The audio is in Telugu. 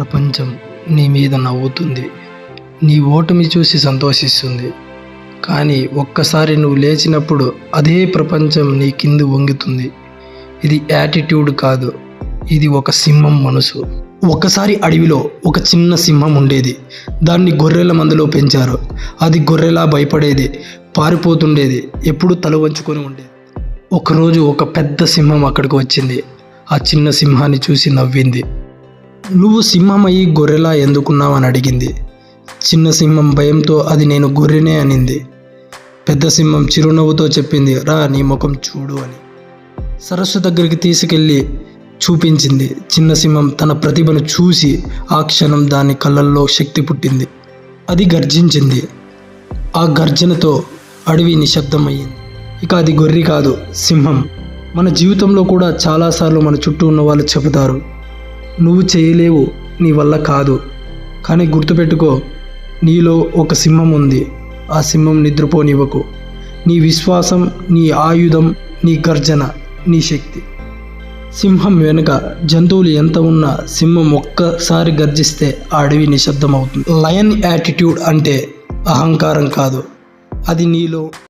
ప్రపంచం నీ మీద నవ్వుతుంది. నీ ఓటమి చూసి సంతోషిస్తుంది. కానీ ఒక్కసారి నువ్వు లేచినప్పుడు అదే ప్రపంచం నీ కింద వంగుతుంది. ఇది యాటిట్యూడ్ కాదు. ఇది ఒక సింహం మనసు. ఒకసారి అడవిలో ఒక చిన్న సింహం ఉండేది. దాన్ని గొర్రెల మందలో పెంచారు. అది గొర్రెలా భయపడేది. పారిపోతుండేది. ఎప్పుడు తల వంచుకొని ఉండేది. ఒకరోజు ఒక పెద్ద సింహం అక్కడికి వచ్చింది. ఆ చిన్న సింహాన్ని చూసి నవ్వింది. నువ్వు సింహమయ్యి గొర్రెలా ఎందుకున్నావని అడిగింది. చిన్న సింహం భయంతో అది నేను గొర్రెనే అనింది. పెద్ద సింహం చిరునవ్వుతో చెప్పింది రా నీ ముఖం చూడు అని. సరస్సు దగ్గరికి తీసుకెళ్ళి చూపించింది. చిన్న సింహం తన ప్రతిభను చూసి ఆ క్షణం దాని కళ్ళల్లో శక్తి పుట్టింది. అది గర్జించింది. ఆ గర్జనతో అడవి నిశ్శబ్దమయ్యింది. ఇక అది గొర్రె కాదు సింహం. మన జీవితంలో కూడా చాలాసార్లు మన చుట్టూ ఉన్న వాళ్ళు చెబుతారు. నువ్వు చేయలేవు నీ వల్ల కాదు. కానీ గుర్తుపెట్టుకో నీలో ఒక సింహం ఉంది. ఆ సింహం నిద్రపోనివ్వకు. నీ విశ్వాసం నీ ఆయుధం నీ గర్జన నీ శక్తి. సింహం వెనుక జంతువులు ఎంత ఉన్నా సింహం ఒక్కసారి గర్జిస్తే ఆ అడవి నిశ్శబ్దం అవుతుంది లయన్ యాటిట్యూడ్ అంటే అహంకారం కాదు. అది నీలో